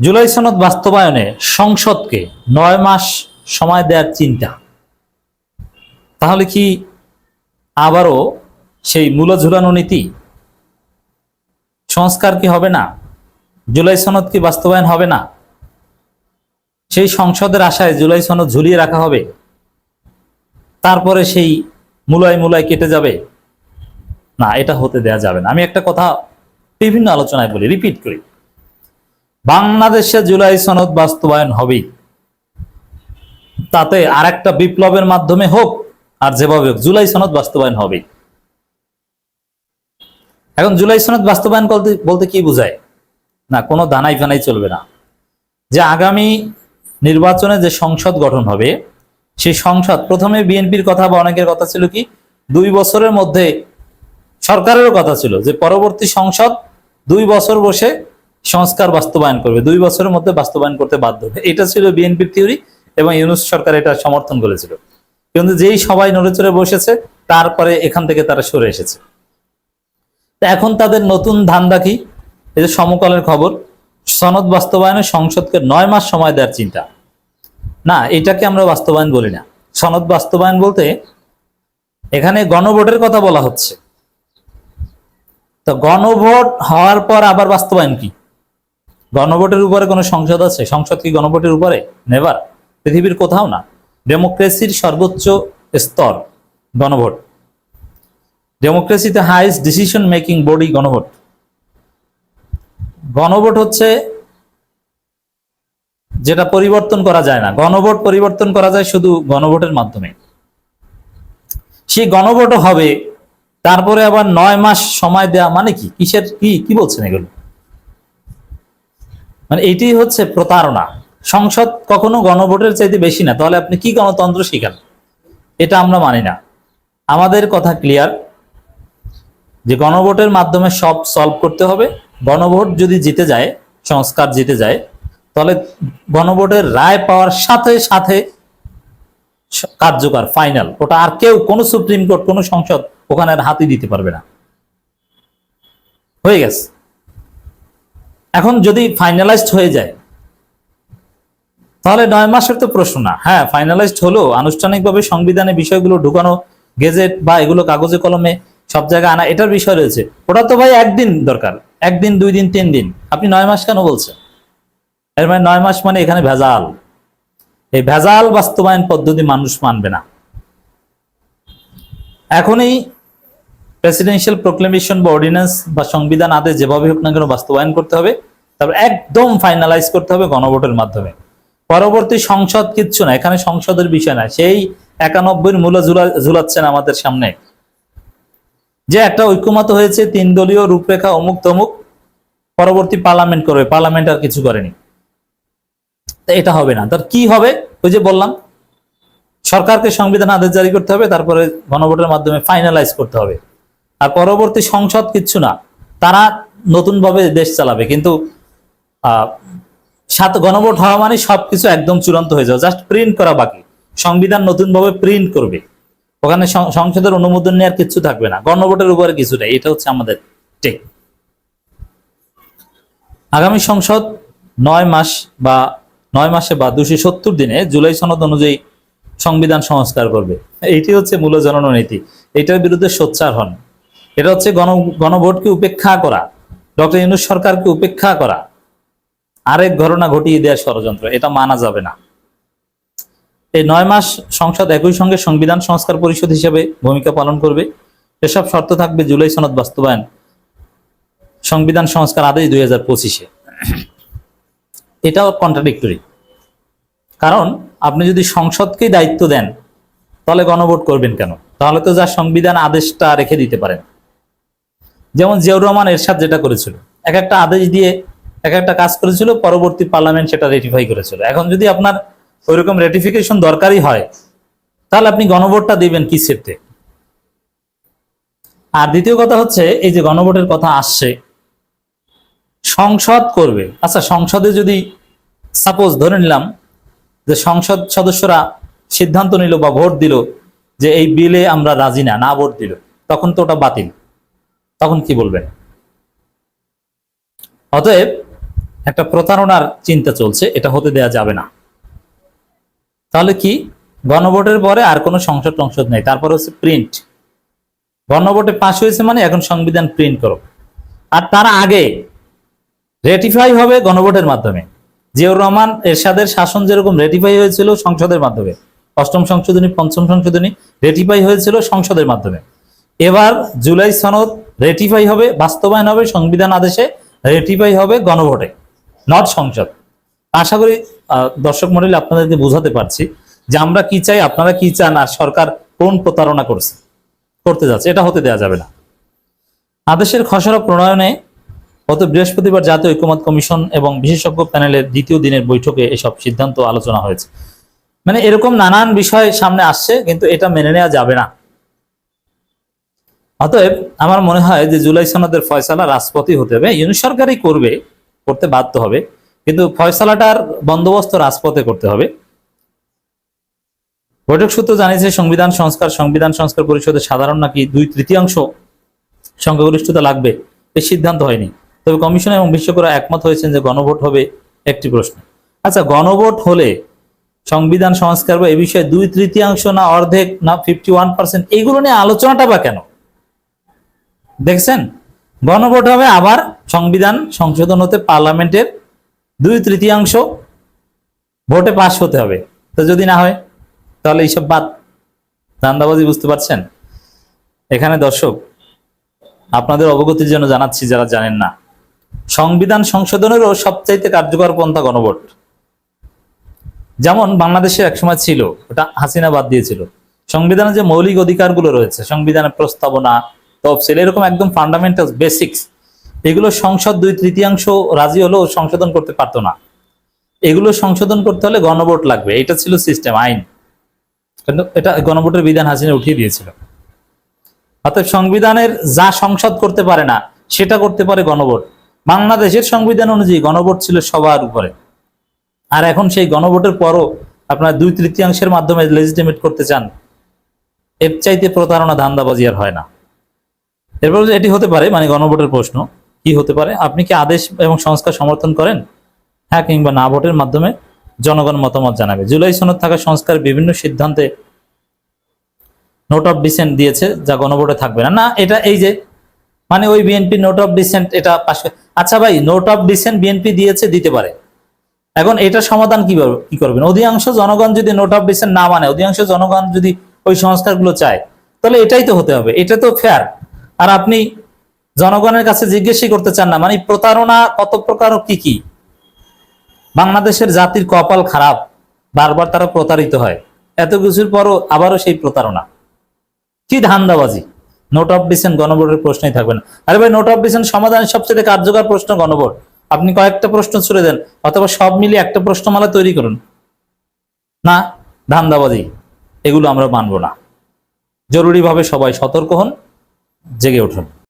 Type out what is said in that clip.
জুলাই সনদ বাস্তবায়নে সংসদকে নয় মাস সময় দেওয়ার চিন্তা। তাহলে কি আবারও সেই মূল ঝুলানো নীতি সংস্কার কি হবে না? জুলাই সনদ কি বাস্তবায়ন হবে না? সেই সংসদের আশায় জুলাই সনদ ঝুলিয়ে রাখা হবে। তারপরে সেই মূলায় মূলায় কেটে যাবে। না, এটা হতে দেয়া যাবে না। আমি একটা কথা বিভিন্ন আলোচনায় বলি, রিপিট করি। বাংলাদেশে জুলাই সনদ বাস্তবায়ন হবেই তাতে আর একটা বিপ্লবের মাধ্যমে হোক, আর যেভাবে হোক, জুলাই সনদ বাস্তবায়ন হবেই এখন জুলাই সনদ বাস্তবায়ন বলতে কি বোঝায়? না, কোনো দানাই ফানাই চলবে না। যে আগামী নির্বাচনে যে সংসদ গঠন হবে, সেই সংসদ, প্রথমে বিএনপির কথা বা অনেকের কথা ছিল কি, দুই বছরের মধ্যে সরকারেরও কথা ছিল যে পরবর্তী সংসদ দুই বছর বসে সংস্কার বাস্তবায়ন করবে। দুই বছরের মধ্যে বাস্তবায়ন করতে বাধ্য হবে। এটা ছিল বিএনপির থিওরি এবং ইউনুস সরকার এটা সমর্থন করেছিল। কিন্তু যেই সবাই নড়েচড়ে বসেছে, তারপরে এখান থেকে তারা সরে এসেছে। এখন তাদের নতুন ধান্দা কি? এই যে সমকালের খবর, সনদ বাস্তবায়নে সংসদকে নয় মাস সময় দেওয়ার চিন্তা। না, এটাকে আমরা বাস্তবায়ন বলি না। সনদ বাস্তবায়ন বলতে এখানে গণভোটের কথা বলা হচ্ছে। তো গণভোট হওয়ার পর আবার বাস্তবায়ন কি? গণভোটের উপরে কোনো সংসদ আছে? সংসদ কি গণভোটের উপরে? নেভার পৃথিবীর কোথাও না। ডেমোক্রেসির সর্বোচ্চ স্তর, গণভোট। ডেমোক্রেসিতে হাইস্ট ডিসিশন মেকিং বডি গণভোট। গণভোট হচ্ছে যেটা পরিবর্তন করা যায় না। গণভোট পরিবর্তন করা যায় শুধু গণভোটের মাধ্যমে। সেই গণভোটও হবে, তারপরে আবার নয় মাস সময় দেয়া মানে কি? কিসের কি? কি বলছেন এগুলো? মানে এইটাই হচ্ছে প্রতারণা। সংসদ কখনো গণভোটের চাইতে বেশি না, তাহলে আপনি কি গণতন্ত্র শিখান? এটা আমরা মানি না। আমাদের কথা ক্লিয়ার যে গণভোটের মাধ্যমে সব সলভ করতে হবে। গণভোট যদি জিতে যায়, সংস্কার জিতে যায়, তাহলে গণভোটের রায় পাওয়ার সাথে সাথে কার্যকর ফাইনাল ওটা আর কেউ, কোনো সুপ্রিম কোর্ট, কোনো সংসদ ওখানে হাতই দিতে পারবে না। হয়ে গেছে। এখন যদি ফাইনালাইজড হয়ে যায়, তাহলে নয় মাসের তো প্রশ্ন না। হ্যাঁ ফাইনালাইজড হলো, আনুষ্ঠানিকভাবে সংবিধানে বিষয়গুলো ঢুকানো, গেজেট বা এগুলো কাগজে কলমে সব জায়গায় আনা, এটার বিষয় রয়েছে। ওটা তো ভাই একদিন দরকার। একদিন, দুই দিন, তিন দিন। আপনি নয় মাস কেন বলছেন? এর মানে নয় মাস মানে এখানে ভেজাল। এই ভেজাল বাস্তবায়ন পদ্ধতি মানুষ মানবে না। এখনই প্রেসিডেন্সিয়াল প্রোক্লেমেশন বা অর্ডিন্যান্স বা সংবিধান আদেশ যেভাবে হোক না কেন বাস্তবায়ন করতে হবে, তারপর একদম ফাইনালাইজ করতে হবে গণভোটের মাধ্যমে। পরবর্তী সংসদ কিচ্ছু না, এখানে সংসদের বিষয় না, সেই একানব্বই মূল ঝুলাচ্ছেন আমাদের সামনে। যে একটা ঐক্যমত হয়েছে, তিন দলীয় রূপরেখা অমুক তমুক, পরবর্তী পার্লামেন্ট করবে, পার্লামেন্ট আর কিছু করেনি। এটা হবে না। তার কি হবে? ওই যে বললাম, সরকারকে সংবিধান আদেশ জারি করতে হবে, তারপরে গণভোটের মাধ্যমে ফাইনালাইজ করতে হবে। আর পরবর্তী সংসদ কিচ্ছু না। তারা নতুনভাবে দেশ চালাবে, কিন্তু সাত গণভোট হওয়া মানে সবকিছু একদম চূড়ান্ত হয়ে যাবে। জাস্ট প্রিন্ট করা বাকি। সংবিধান নতুনভাবে প্রিন্ট করবে। ওখানে সংসদের অনুমোদন নেওয়ার কিছু থাকবে না। গণভোটের উপরে কিছু নেই। এটা হচ্ছে আমাদের টেক আগামী সংসদ নয় মাস বা, নয় মাসে বা দুশো সত্তর দিনে জুলাই সনদ অনুযায়ী সংবিধান সংস্কার করবে। এইটি হচ্ছে মূল জননীতি। এটার বিরুদ্ধে সোচ্চার হন। এটা হচ্ছে গণ, গণভোটকে উপেক্ষা করা, ডক্টর ইউনুস সরকারকে উপেক্ষা করা। আরেক ঘটনা ঘটিয়ে দেওয়ার ষড়যন্ত্র, এটা মানা যাবে না। এই নয় মাস সংসদ একই সঙ্গে সংবিধান সংস্কার পরিষদ হিসেবে ভূমিকা পালন করবে। এসব শর্ত থাকবে জুলাই সনদ বাস্তবায়ন, সংবিধান সংস্কার আদেশ দুই হাজার পঁচিশে। এটাও কন্ট্রাডিক্টরি কারণ আপনি যদি সংসদকেই দায়িত্ব দেন, তাহলে গণভোট করবেন কেন? তাহলে তো যা সংবিধান আদেশটা রেখে দিতে পারেন। যেমন জিয়াউর রহমান এরশাদ যেটা করেছিল। এক একটা আদেশ দিয়ে এক একটা কাজ করেছিল, পরবর্তী পার্লামেন্ট সেটা রেটিফাই করেছিল। এখন যদি আপনার ওইরকম রেটিফিকেশন দরকারই হয়, তাহলে আপনি গণভোটটা দিবেন কি সেটে আর দ্বিতীয় কথা হচ্ছে, এই যে গণভোটের কথা আসছে, সংসদ করবে। আচ্ছা সংসদে যদি সাপোজ ধরে নিলাম যে সংসদ সদস্যরা সিদ্ধান্ত নিল বা ভোট দিল যে এই বিলে আমরা রাজি না না ভোট দিল, তখন তো ওটা বাতিল। তখন কি বলবেন? অতএব একটা প্রতারণার চিন্তা চলছে, এটা হতে দেয়া যাবে না। তাহলে কি? গণভোটের পরে আর কোনো সংসদ টংসদ নেই, তারপর হচ্ছে প্রিন্ট গণভোটে পাশ হয়েছে মানে এখন সংবিধান প্রিন্ট করো। আর তার আগে রেটিফাই হবে গণভোটের মাধ্যমে। জিয়াউর রহমান এরশাদের শাসন যেরকম রেটিফাই হয়েছিল সংসদের মাধ্যমে, অষ্টম সংশোধনী, পঞ্চম সংশোধনী রেটিফাই হয়েছিল সংসদের মাধ্যমে। এবার জুলাই সনদ রেটিফাই হবে, বাস্তবায়ন হবে, সংবিধান আদেশে রেটিফাই হবে গণভোটে নট সংসদ। আশা করি দর্শক মন্ডলী, আপনাদেরকে বোঝাতে পারছি যে আমরা কি চাই, আপনারা কি চান, আর সরকার কোন প্রতারণা করছে, করতে যাচ্ছে, এটা হতে দেওয়া যাবে না। আদেশের খসড়া প্রণয়নে গত বৃহস্পতিবার জাতীয় ঐক্যমত কমিশন এবং বিশেষজ্ঞ প্যানেলের দ্বিতীয় দিনের বৈঠকে এসব সিদ্ধান্ত আলোচনা হয়েছে। মানে এরকম নানান বিষয় সামনে আসছে, কিন্তু এটা মেনে নেওয়া যাবে না। অতএব আমার মনে হয় যে জুলাই সনদের ফয়সালা রাজপথই হতে হবে। ইউনিট সরকারই করবে, করতে বাধ্য হবে। কিন্তু ফয়সালাটার বন্দোবস্ত রাজপথে করতে হবে। বৈঠক সূত্র জানিয়েছে, সংবিধান সংস্কার সংবিধান সংস্কার পরিষদের সাধারণ নাকি দুই তৃতীয়াংশ সংখ্যাগরিষ্ঠতা লাগবে এই সিদ্ধান্ত হয়নি। তবে কমিশন এবং বিশ্বকরা একমত হয়েছেন যে গণভোট হবে একটি প্রশ্ন। আচ্ছা গণভোট হলে সংবিধান সংস্কার বা এ বিষয়ে দুই তৃতীয়াংশ না অর্ধেক না ফিফটি ওয়ান পার্সেন্ট এইগুলো নিয়ে আলোচনাটা বা কেন? দেখছেন? গণভোট হবে আবার সংবিধান সংশোধন হতে পার্লামেন্টের দুই তৃতীয়াংশ ভোটে পাশ হতে হবে। তো যদি না হয়, তাহলে এইসব বাদ। ধান্দাবাজি বুঝতে পারছেন? এখানে দর্শক, আপনাদের অবগতির জন্য জানাচ্ছি যারা জানেন না। সংবিধান সংশোধনেরও সবচাইতে কার্যকর পন্থা গণভোট। যেমন বাংলাদেশে একসময় ছিল, ওটা হাসিনা বাদ দিয়েছিল। সংবিধানে যে মৌলিক অধিকারগুলো রয়েছে, সংবিধানের প্রস্তাবনা তফসিল, এরকম একদম ফান্ডামেন্টাল বেসিক্স এগুলো সংসদ দুই তৃতীয়াংশ রাজি হলেও সংশোধন করতে পারতো না। এগুলো সংশোধন করতে হলে গণভোট লাগবে, এটা ছিল সিস্টেম আইন। কিন্তু এটা গণভোটের বিধান হাসিনা উঠিয়ে দিয়েছিল। অর্থাৎ সংবিধানের যা সংসদ করতে পারে না, সেটা করতে পারে গণভোট। বাংলাদেশের সংবিধান অনুযায়ী গণভোট ছিল সবার উপরে। আর এখন সেই গণভোটের পরও আপনার দুই তৃতীয়াংশের মাধ্যমে লেজিটিমেট করতে চান, এর চাইতে প্রতারণা ধান্দাবাজি আর হয় না। এরপর এটি হতে পারে মানে গণভোটের প্রশ্ন, কি হতে পারে? আপনি কি আদেশ এবং সংস্কার সমর্থন করেন? হ্যাঁ কিংবা না ভোটের মাধ্যমে জনগণ মতামত জানাবে। জুলাই সনদ থাকা সংস্কার বিভিন্ন সিদ্ধান্তে নোট অফ ডিসেন্ট দিয়েছে, যা গণভোটে থাকবে না। না, এটা এই যে মানে ওই বিএনপি নোট অফ ডিসেন্ট, এটা পাশ আচ্ছা ভাই, নোট অফ ডিসেন্ট বিএনপি দিয়েছে, দিতে পারে। এখন এটা সমাধান কি করবে- কি করবেন? অধিকাংশ জনগণ যদি নোট অফ ডিসেন্ট না মানে অধিকাংশ জনগণ যদি ওই সংস্কারগুলো চায়, তাহলে এটাই তো হতে হবে। এটা তো ফেয়ার আর আপনি জনগণের কাছে জিজ্ঞেসই করতে চান না মানে প্রতারণা কত প্রকার কি কি? বাংলাদেশের জাতির কপাল খারাপ, বারবার তারা প্রতারিত হয়। এত কিছুর পরও আবারও সেই প্রতারণা। কি ধান্দাবাজি? নোট অফ ডিসেন্ট গণভোটের প্রশ্নই থাকবে না। আরে ভাই নোট অফ ডিসেন্ট সমাধানের সবচেয়ে কার্যকর প্রশ্ন গণভোট। আপনি কয়েকটা প্রশ্ন ছুড়ে দেন, অথবা সব মিলিয়ে একটা প্রশ্নমালা তৈরি করুন। না, ধান্দাবাজি, এগুলো আমরা মানব না। জরুরিভাবে সবাই সতর্ক হন। জেগে উঠুন।